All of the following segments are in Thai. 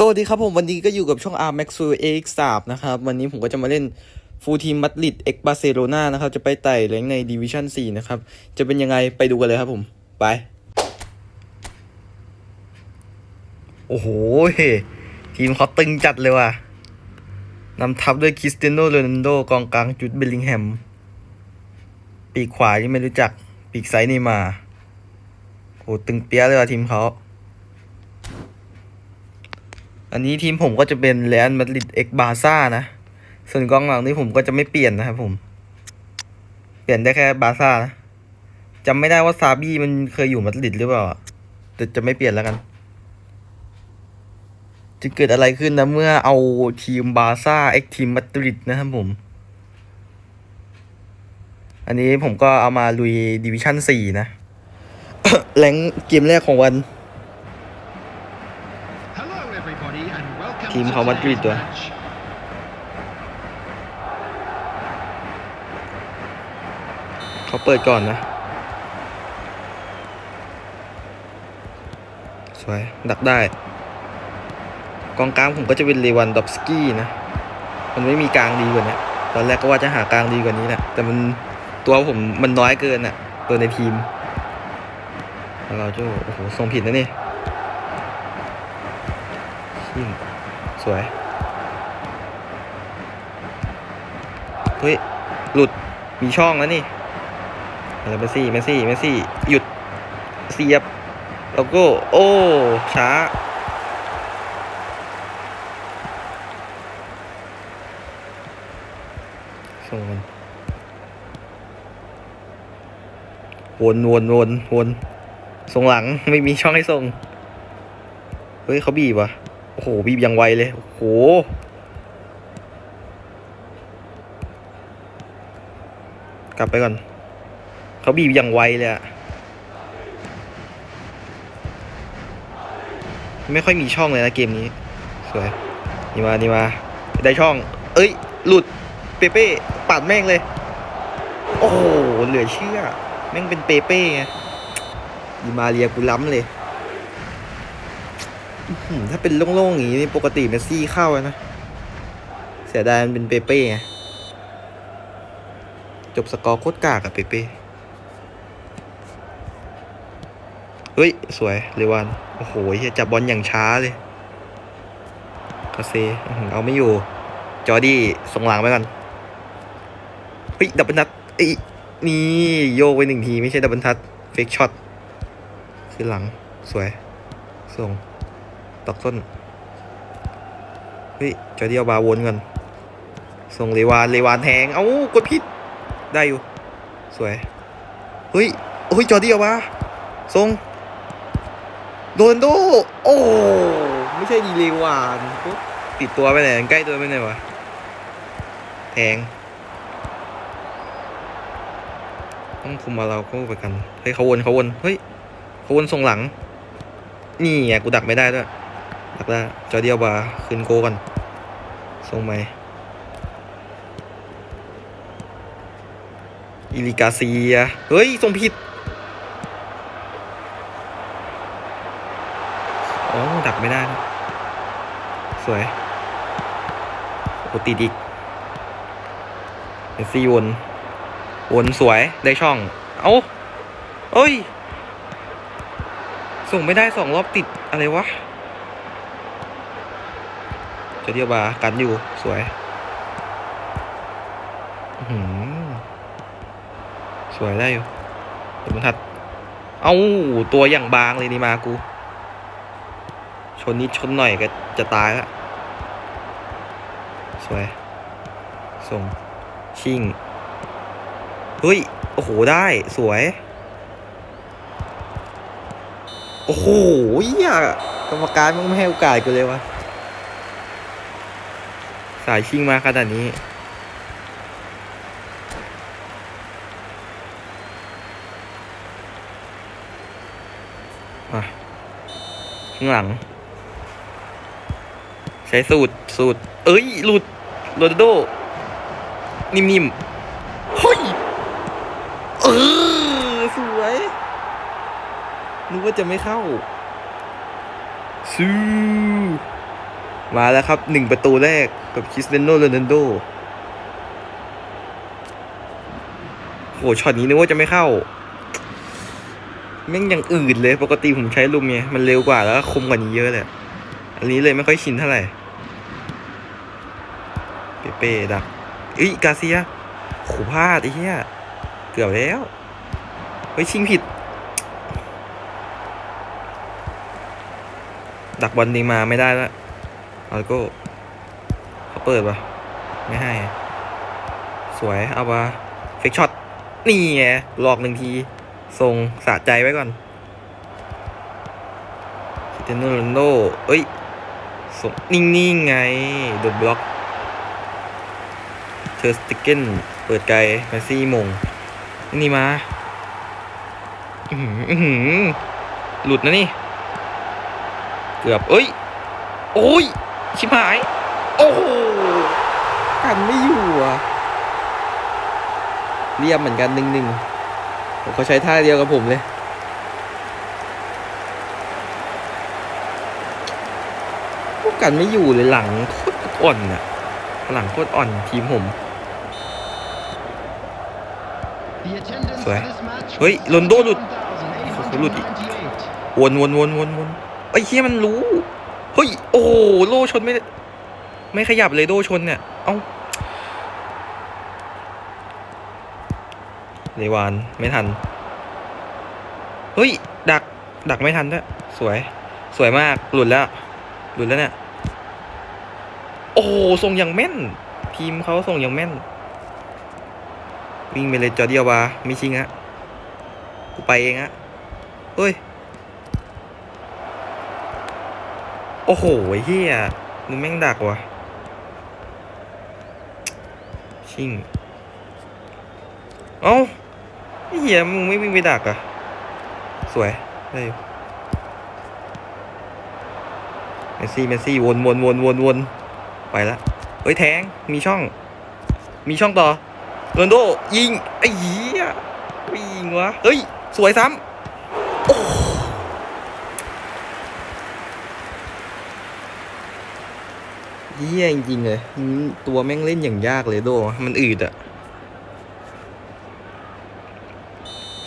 สวัสดีครับผมวันนี้ก็อยู่กับช่อง R Max 2 X 3นะครับ วันนี้ผมก็จะมาเล่นฟูลทีมมัดริดเอ็กบาร์เซโลนานะครับ จะไปไต่แรงในดิวิชั่น4นะครับ จะเป็นยังไงไปดูกันเลยครับผม ไป โอ้โห ทีมเขาตึงจัดเลยว่ะนำทัพด้วยคริสเตียโนโรนัลโดกองกลางจุดเบลลิงแฮม ปีกขวาที่ไม่รู้จัก ปีกซ้ายนี่มาร์โหตึงเปี้ยเลยว่ะทีมเขา อันนี้ทีมผมก็จะเป็นเรอัลมาดริดเอ็กบาซ่านะ ส่วนกองหลังนี่ผมก็จะไม่เปลี่ยนนะครับผม เปลี่ยนได้แค่บาซ่านะจำไม่ได้ว่าซาบี้มันเคยอยู่มาดริดหรือเปล่าแต่จะไม่เปลี่ยนแล้วกัน จะเกิดอะไรขึ้นนะเมื่อเอาทีมบาซ่าเอ็กทีมมาดริดนะครับผม อันนี้ผมก็เอามาลุยดิวิชั่นสี่นะแรงเกมแรกของวัน ทีมเขามาดริด today's ด้วเขาเปิดก่อนนะ สวย ดักได้ กองกลางผมก็จะเป็นเลวันดอฟสกี้นะ มันไม่มีกลางดีกว่านี้ตอนแรกก็ว่าจะหากลางดีกว่านี้แหละแต่มันตัวผมมันน้อยเกินอะตัวในทีมแล้วเราจะโอ้โหส่งผิดนะนี่ชิ่งส วยเฮ้ยหลุดมีช่องแล้วนี่เมสซี่เมสซี่เมสซี่หยุดเสียบแล้วก็โอ้ช้าส่งมันวนวนวนวนส่งหลังไม่มีช่องให้ส่ง เฮ้ยเขาบีบว่ะ โอ้โหบีบอย่างไวเลย โอ้โห กลับไปก่อน เขาบีบอย่างไวเลยอะไม่ค่อยมีช่องเลยนะเกมนี้ สวย นี่มา นี่มา ได้ช่อง เอ้ย หลุด เปเป้ปัดแม่งเลย โอ้โห เหลือเชื่อ แม่งเป็นเปเป้ไงดีมาเรียกูล้ำเลย ถ้าเป็นโล่งๆอย่างนี้นี่ปกติเมสซี่เข้าแล้วนะ เสียดายมันเป็นเปเป้ไงจบสกอร์โคตรกากอะเปเป้ เฮ้ย สวยเรวัน โอ้โหจับบอลอย่างช้าเลยคาเซเอาไม่อยู่ จอร์ดี้ส่งหลังไปก่อนเฮ้ยดับเบิลทัดเอ้นี่โยกไปหนึ่งที ไม่ใช่ดับเบิลทัดเฟกช็อตขึ้นหลัง สวย ส่ง ตอกส้น เฮ้ยจอร์ดี้เอาบาวนก่อนส่งเลวานเลวานแทง เอ้ากดผิด ได้อยู่ สวย เฮ้ยเฮ้ยจอดี้เอามาส่งโดนโด โอ้ ไม่ใช่ดีเลวานปุ๊บติดตัวไปไหน ใกล้ตัวไปไหนวะ แทง ต้องคุมมาเราก็ไปกัน เฮ้ยเขาวนเขาวน เฮ้ยเขาวนส่งหลัง นี่ไงกูดักไม่ได้ด้วย ดักได้จอร์ดี้เอามาคืนโกกันส่งไหมอิลิกาเซีย เฮ้ย ส่งผิดอ๋อดักไม่ได้นะสวยโอติดอีกเมสซี่วนวนสวย ได้ช่อง เอ้าเอ้ย ส่งไม่ได้สองรอบติด อะไรวะ เดียวบากันอยู่สวยหือสวยได้อยู่เดี๋ยวมันทัด เอ้าตัวอย่างบางเลยนี่มากู ชนนิดชนหน่อยก็จะตายละสวย ส่ง ชิงเฮ้ย โอ้โห ได้สวย โอ้โหเหี้ยกรรมการมึงไม่ให้โอกาสกูเลยวะ สายชิงมาขนาดนี้ มาข้างหลัง ใช้สูตร สูตร เอ้ย หลุดโรนัลโด นิ่มๆเฮ้ย เออ สวยนึกว่าจะไม่เข้าซู มาแล้วครับหนึ่งประตูแรกกับคริสเตียโนโรนัลโดโหช็อตนี้นึกว่าจะไม่เข้า แม่งยังอื่นเลย ปกติผมใช้ลุมเนี่ยมันเร็วกว่าแล้วคมกว่านี้เยอะเลย อันนี้เลยไม่ค่อยชินเท่าไหร่ เปเป้ดักเอ้ยกาเซียโหพลาดไอ้เหี้ยเกือบแล้วเฮ้ยชิงผิด ดักบอลดีมาไม่ได้แล้ว อาโก้เขาเปิดปะไม่ให้ สวย เอาปะเฟกช็อต นี่ไงหลอกหนึ่งทีส่งสะใจไว้ก่อนคิเตยโนโรนัลโดเอ้ยส่งนิ่งๆไงโดนบล็อกเชอร์สติกเกนเปิดไกลแมสซี่มง นี่มาอือหืออื้อหือหลุดนะนี่ เกือบ เอ้ย โอ้ย ชิบหาย โอ้โหกันไม่อยู่อะเรียบเหมือนกันหนึ่งหนึ่งผมเขาใช้ท่าเดียวกับผมเลยพวกกันไม่อยู่เลยหลังโคตรอ่อนอะ หลังโคตรอ่อนทีมผม The attendance Sorry. for this match เฮ้ย was โรนลโดหลุดหลุดอีก 1,898. วนวนวนวนวนไอ้ยเฮียมันรู้ เฮ้ย โอ้โหโลชนไม่ ไม่ขยับเลยโดชนเนี่ย เอ้าเลวานไม่ทัน เฮ้ย ดัก ดักไม่ทันด้วย สวย สวยมาก หลุดแล้ว หลุดแล้วเนี่ย โอ้โหส่งอย่างแม่น ทีมเขาส่งอย่างแม่น วิ่งไปเลยจอร์เดียววาไม่ชิงฮะ กูไปเองฮะเฮ้ย โอ้โหเฮียมึงแม่งดักว่ะ ชิง เอ้าเฮียมึงไม่วิ่งไปดักอะ สวยได้อยู่เมสซี่เมสซี่วนวนวนวนวนไปละเฮ้ยแทงมีช่อง มีช่องต่อโรนโดยิงไอ้เหี้ยไม่ยิงวะเฮ้ย สวยซ้ำโอ้ เหี้ยจริงๆเลยตัวแม่งเล่นอย่างยากเลยโด มันอืดอะ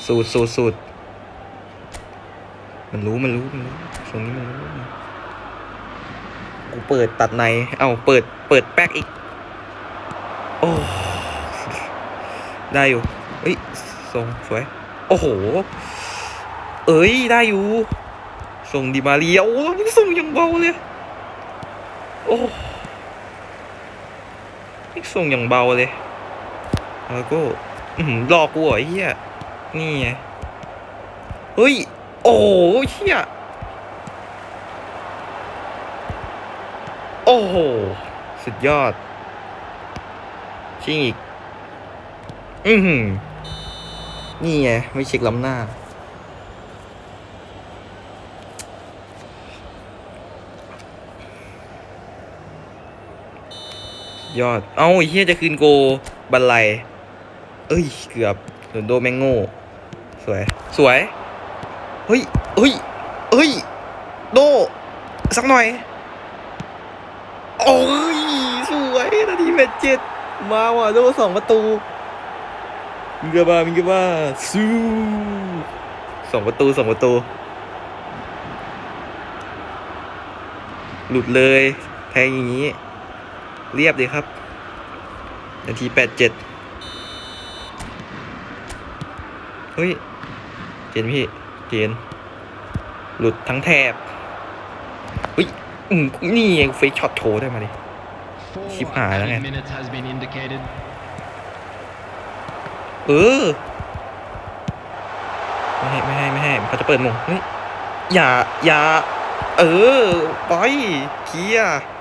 สูดสูดสูดมันรู้มันรู้มันรู้ตรงนี้มันรู้กูเปิดตัดใน เอาเปิดเปิดแป๊กอีก โอ้ได้อยู่เฮ้ยส่งสวย โอ้โห เอ้ยได้อยู่ส่งดิมาเรียโอ้ยส่งอย่างเบาเลย โอ้ ส่งอย่างเบาเลยแล้วก็หลอกกูเหรอเฮียนี่ไงเฮ้ย โอ้เฮียโอ้โห สุดยอด ชิงอีก อือหือนี่ไง ไม่เช็คล้ำหน้า ยอด เอ้าไอ้เฮียจะคืนโกบันไลเอ้ย เกือบโดนโดแมงโง่ สวย สวย เฮ้ย เฮ้ย เฮ้ย โด สักหน่อย โอ้ย สวยนาทีแมตช์เจ็ดมาว่ะโดสองประตู มิงกาบามิงกาบาซูสองประตูสองประตู หลุดเลย แทงอย่างนี้ เรียบดีครับ นาทีแปดเจ็ดเฮ้ย เจนพี่ เจน หลุดทั้งแถบเฮ้ยอืมนี่ไงเฟกช็อตโชว์ได้มาดิ Four Chip hài lắm added em. minutes has been indicated. เออ ไม่ให้ ไม่ให้ ไม่ให้เขาจะเปิดมงเฮ้ยอย่า อย่า เออไปเคลียร์อื้อหือ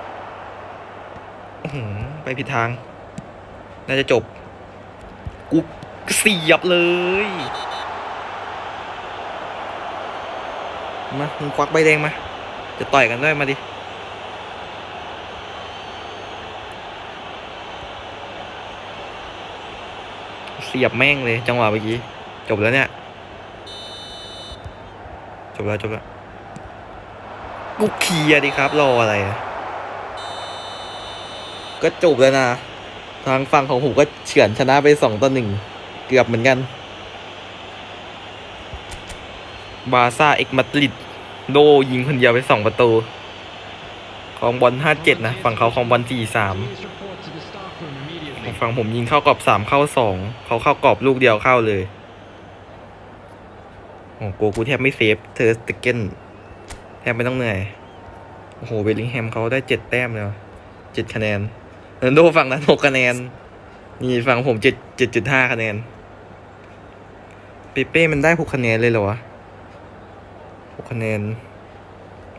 ไปผิดทาง น่าจะจบ กูเสียบเลย มามึงควักใบแดงมา จะต่อยกันด้วยมาดิ เสียบแม่งเลย จังหวะเมื่อกี้ จบแล้วเนี่ย จบแล้วจบแล้ว กูเคลียร์ดิครับ รออะไรอะ ก็จบแล้วนะ ทางฝั่งของผมก็เฉือนชนะไปสองต่อหนึ่งเกือบเหมือนกัน บาร์ซ่าเอ็กมาดริดโดยิงคนเดียวไปสองประตูของบอลห้าเจ็ดนะ ฝั่งเขาของบอลสี่สามฝั่งผมยิงเข้ากรอบสามเข้าสองเขาเข้ากรอบลูกเดียวเข้าเลยโอ้โหกกูแทบไม่เซฟเธอสติเกนแทบไม่ต้องเหนื่อย โอ้โหเวลลิงแฮมเขาได้เจ็ดแต้มเลยเจ็ดคะแนน เรนโดฝั่งนั้นหกคะแนน นี่ฝั่งผมเจ็ดเจ็ดจุดห้าคะแนนเปเป้มันได้หกคะแนนเลยเหรอวะหกคะแนน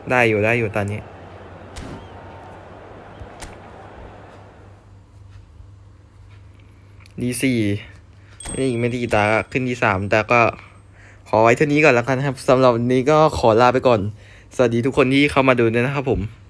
ได้อยู่ได้อยู่ตอนนี้ดีสี่นี่อีกไม่ดีตาขึ้นดีสามแต่ก็ขอไว้เท่านี้ก่อนแล้วกันครับสำหรับวันนี้ก็ขอลาไปก่อน สวัสดีทุกคนที่เข้ามาดูด้วยนะครับผม